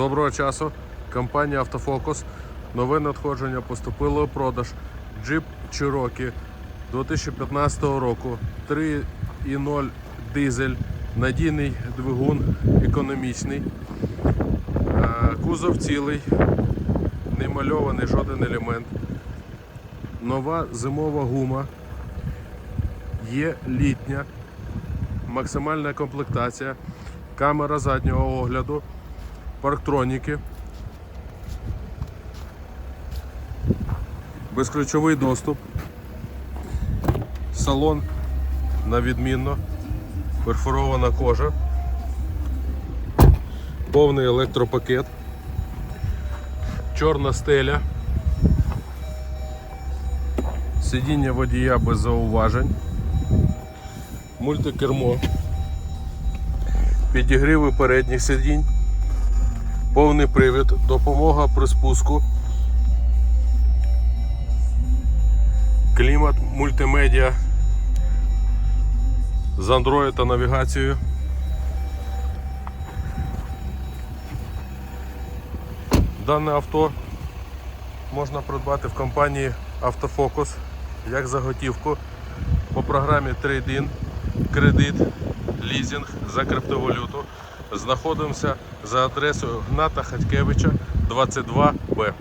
Доброго часу. Компанія Автофокус. Нове надходження поступило у продаж. Jeep Cherokee 2015 року. 3,0 дизель, надійний двигун, економічний. Е, Кузов цілий, не мальований жоден елемент. Нова зимова гума. Є літня, максимальна комплектація, камера заднього огляду, парктроніки, безключовий доступ, салон на відмінно, перфорована кожа, повний електропакет, чорна стеля, сидіння водія без зауважень. Мультикермо, підігріви передніх сидінь, повний привід, допомога при спуску, клімат, мультимедіа з Android та навігацією. Дане авто можна придбати в компанії Автофокус як заготівку по програмі Trade-in, кредит, лізинг за криптовалюту. Знаходимося за адресою Гната Хатькевича 22Б.